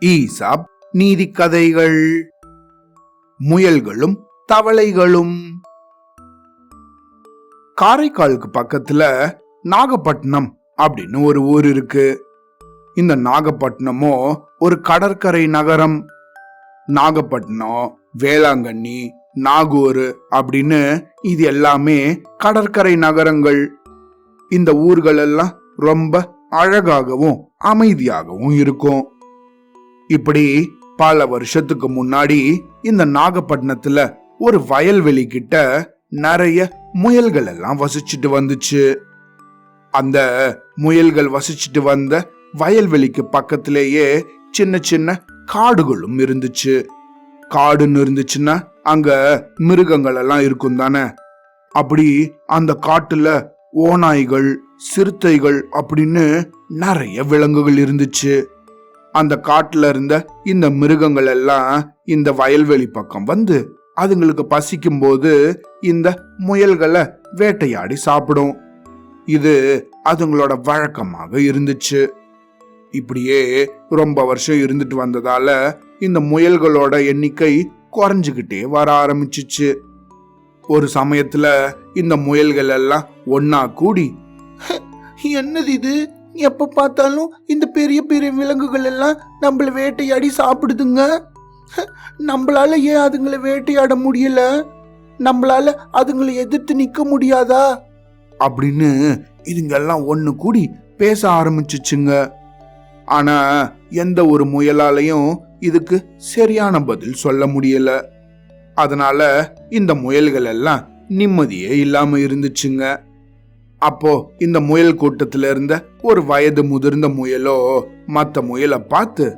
ESAB நீதி கதைகள். முயல்களும் தவளைகளும். காரைக்காலுக்கு பக்கத்துல நாகப்பட்டினம் அப்படின்னு ஒரு ஊர் இருக்கு. இந்த நாகப்பட்டினமோ ஒரு கடற்கரை நகரம். நாகப்பட்டினம் வேளாங்கண்ணி நாகூர் அப்படின்னு இது எல்லாமே கடற்கரை நகரங்கள். இந்த ஊர்கள் எல்லாம் ரொம்ப அழகாகவும் அமைதியாகவும் இருக்கும். இப்படி பல வருஷத்துக்கு முன்னாடி இந்த நாகப்பட்டினத்துல ஒரு வயல்வெளி கிட்ட நிறைய முயல்கள் எல்லாம் வசிச்சுட்டு வந்துச்சு. அந்த முயல்கள் வசிச்சுட்டு வந்த வயல்வெளிக்கு பக்கத்திலேயே சின்ன சின்ன காடுகளும் இருந்துச்சு. காடுன்னு இருந்துச்சுன்னா அங்க மிருகங்கள் எல்லாம் இருக்கும் தானே அப்படி அந்த காட்டுல ஓநாய்கள் சிறுத்தைகள் அப்படின்னு நிறைய விலங்குகள் இருந்துச்சு. அந்த காட்டுல இருந்த இந்த மிருகங்கள் எல்லாம் இந்த வயல்வெளி பக்கம் வந்து அதுங்களுக்கு பசிக்கும் போது இந்த முயல்களை வேட்டையாடி சாப்பிடும். இது அதுங்களோட வழக்கமாக இருந்துச்சு. இப்படியே ரொம்ப வருஷம் இருந்துட்டு வந்ததால இந்த முயல்களோட எண்ணிக்கை குறைஞ்சுக்கிட்டே வர ஆரம்பிச்சிச்சு. ஒரு சமயத்துல இந்த முயல்கள் எல்லாம் ஒன்னா கூடி என்னது இது? எப்ப பார்த்தாலும் இந்த பெரிய பெரிய விலங்குகள் எல்லாம் நம்மள வேட்டையாடி சாப்பிடுதுங்க? நம்மளால ஏன் அதுங்களை வேட்டையாட முடியல? நம்மளால அதுங்களை எதிர்த்து நிக்க முடியாதா? அப்படின்னு இதுங்கெல்லாம் ஒண்ணு கூடி பேச ஆரம்பிச்சுச்சுங்க. ஆனா எந்த ஒரு முயலாலையும் இதுக்கு சரியான பதில் சொல்ல முடியலை. அதனால இந்த முயல்கள் எல்லாம் நிம்மதியே இல்லாம இருந்துச்சுங்க. அப்போ இந்த முயல் கூட்டத்துல இருந்த ஒரு வயது முதிர்ந்த முயலோ மத்த முயலை பார்த்து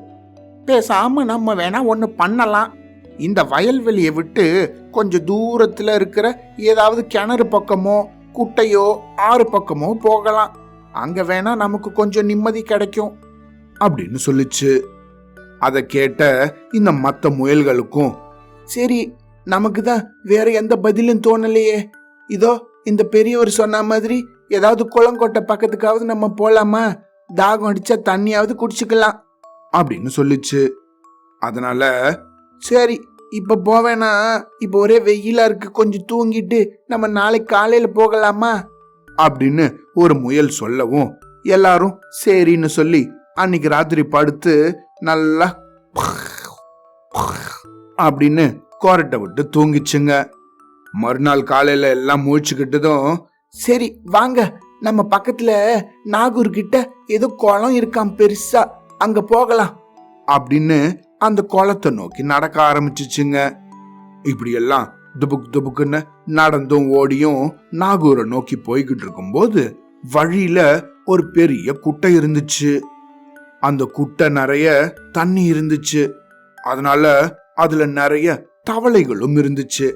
பேசாம நம்ம வேணா ஒன்று பண்ணலாம். இந்த வயல்வெளியை விட்டு கொஞ்சம் தூரத்துல இருக்கிற ஏதாவது கிணறு பக்கமோ குட்டையோ ஆறு பக்கமோ போகலாம். அங்க வேணா நமக்கு கொஞ்சம் நிம்மதி கிடைக்கும். அப்படின்னு சொல்லிச்சு. அதை கேட்ட இந்த மத்த முயல்களுக்கும் சரி நமக்கு தான் வேற எந்த பதிலும் தோணலையே. இதோ இந்த பெரியவர் சொன்ன மாதிரி ஏதாவது குளங்கோட்டை பக்கத்துக்காவது நம்ம போலாமா? தாகம் அடிச்சா தண்ணியாவது குடிச்சுக்கலாம். அப்படின்னு சொல்லிச்சு. அதனால சரி இப்ப போவேனா? இப்ப ஒரே வெயிலா இருக்கு கொஞ்சம் தூங்கிட்டு நம்ம நாளைக்கு காலையில போகலாமா? அப்படின்னு ஒரு முயல் சொல்லவும் எல்லாரும் சரின்னு சொல்லி அன்னைக்கு ராத்திரி படுத்து நல்லா அப்படின்னு கோரட்டை விட்டு தூங்கிச்சுங்க. மறுநாள் காலையில எல்லாம் முழிச்சுக்கிட்டதும் சரி வாங்க. நம்ம பக்கத்துல நாகூர் கிட்ட ஏதோ குளம் இருக்காம் பெருசா. அங்க போகலாம். அப்படின்னு அந்த குளத்தை நோக்கி நடக்க ஆரம்பிச்சிச்சுங்க. இப்படியெல்லாம் துபுக் துபுக்குன்னு நடந்தும் ஓடியும் நாகூரை நோக்கி போய்கிட்டு இருக்கும்போது வழியில ஒரு பெரிய குட்டை இருந்துச்சு. அந்த குட்டை நிறைய தண்ணி இருந்துச்சு. அதனால அதுல நிறைய தவளைகளும் இருந்துச்சு.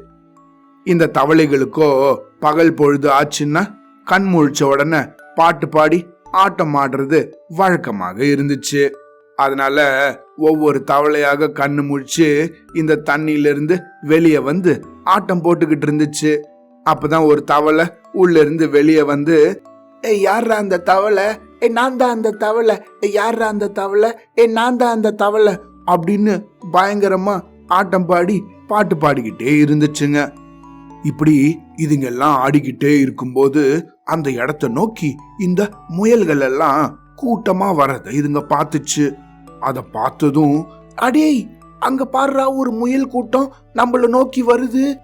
இந்த தவளைகளுக்கோ பகல் பொழுது ஆச்சுன்னா கண் முழிச்ச உடனே பாட்டு பாடி ஆட்டம் ஆடுறது வழக்கமாக இருந்துச்சு. அதனால ஒவ்வொரு தவளையாக கண்ணு முழிச்சு இந்த தண்ணியிலிருந்து வெளியே வந்து ஆட்டம் போட்டுக்கிட்டு இருந்துச்சு. அப்பதான் ஒரு தவளை உள்ள இருந்து வெளியே வந்து ஏய் யாரா அந்த தவளை? ஏ நான் தான் அந்த தவளை. ஏ யாரா அந்த தவளை? ஏ நான் தான் அந்த தவளை? அப்படின்னு பயங்கரமா ஆட்டம் பாடி பாட்டு பாடிக்கிட்டே இருந்துச்சுங்க. இப்படி இதுங்கெல்லாம் ஆடிக்கிட்டே இருக்கும்போது அந்த இடத்த நோக்கி இந்த முயல்கள் எல்லாம் கூட்டமா வரத இதுங்க பார்த்துச்சு. அத பார்த்ததும் அடேய் அங்க பாடுறா ஒரு முயல் கூட்டம் நம்மள நோக்கி வருது.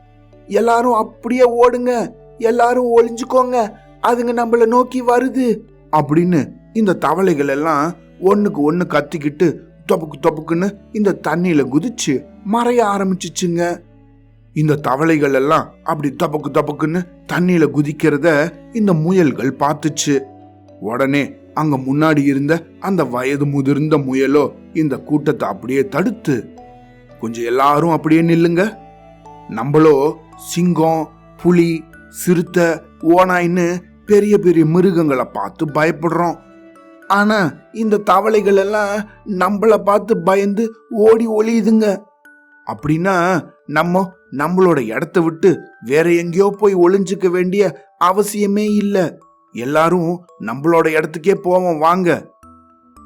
எல்லாரும் அப்படியே ஓடுங்க. எல்லாரும் ஒளிஞ்சுக்கோங்க. அதுங்க நம்மள நோக்கி வருது. அப்படின்னு இந்த தவளைகள் எல்லாம் ஒண்ணுக்கு ஒண்ணு கத்திக்கிட்டு தொப்புக்கு தபுக்குன்னு இந்த தண்ணியில குதிச்சு மறைய ஆரம்பிச்சிச்சுங்க. இந்த தவளைகள் எல்லாம் அப்படி தபக்கு தபக்குன்னு தண்ணியில குதிக்கிறத இந்த முயல்கள் பார்த்துச்சு. உடனே அங்க முன்னாடி இருந்த அந்த வயது முதிர்ந்த முயலோ இந்த கூட்டத்தை அப்படியே தடுத்து கொஞ்சம் எல்லாரும் அப்படியே நில்லுங்க. நம்மளோ சிங்கம் புலி சிறுத்தை ஓனாய்னு பெரிய பெரிய மிருகங்களை பார்த்து பயப்படுறோம். ஆனா இந்த தவளைகள் எல்லாம் நம்மள பார்த்து பயந்து ஓடி ஒளியுதுங்க. அப்படின்னா நம்ம நம்மளோட இடத்த விட்டு வேற எங்கேயோ போய் ஒளிஞ்சுக்க வேண்டிய அவசியமே இல்லை. எல்லாரும் நம்மளோட இடத்துக்கே போவோம் வாங்க.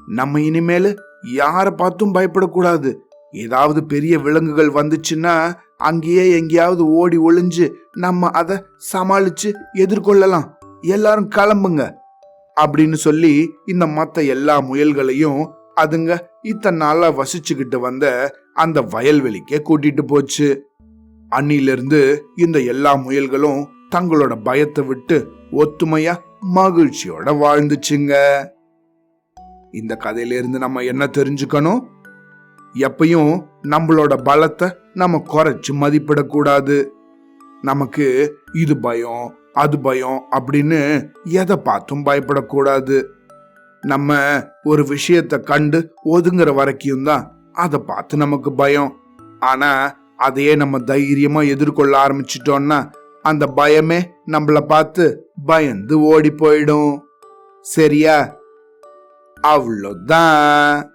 நம்ம இனிமேல் யாரை பார்த்தும் பயப்படக்கூடாது. ஏதாவது பெரிய விலங்குகள் வந்துச்சுன்னா அங்கேயே எங்கேயாவது ஓடி ஒளிஞ்சு நம்ம அதை சமாளிச்சு எதிர்கொள்ளலாம். எல்லாரும் கிளம்புங்க. அப்படின்னு சொல்லி இந்த மற்ற எல்லா முயல்களையும் அதுங்க இத்தனை நாளா வசிச்சுக்கிட்டு வந்த அந்த வயல்வெளிக்கே கூட்டிட்டு போச்சு. அன்னிலிருந்து இந்த எல்லா முயல்களும் தங்களோட பயத்தை விட்டு ஒத்துமையா மகிழ்ச்சியோட வாழ்ந்துச்சுங்க. இந்த கதையிலிருந்து நம்ம என்ன தெரிஞ்சுக்கணும்? எப்பயும் நம்மளோட பலத்தை நம்ம குறைச்சு மதிப்பிடக்கூடாது. நமக்கு இது பயம் அது பயம் அப்படின்னு எதை பார்த்தும் பயப்படக்கூடாது. நம்ம ஒரு விஷயத்தை கண்டு ஒதுங்குற வரைக்கும் தான் அதை பார்த்து நமக்கு பயம். ஆனா அதையே நம்ம தைரியமா எதிர்கொள்ள ஆரம்பிச்சிட்டோம்னா அந்த பயமே நம்மள பார்த்து பயந்து ஓடி போயிடும். சரியா? அவ்வளோதான்.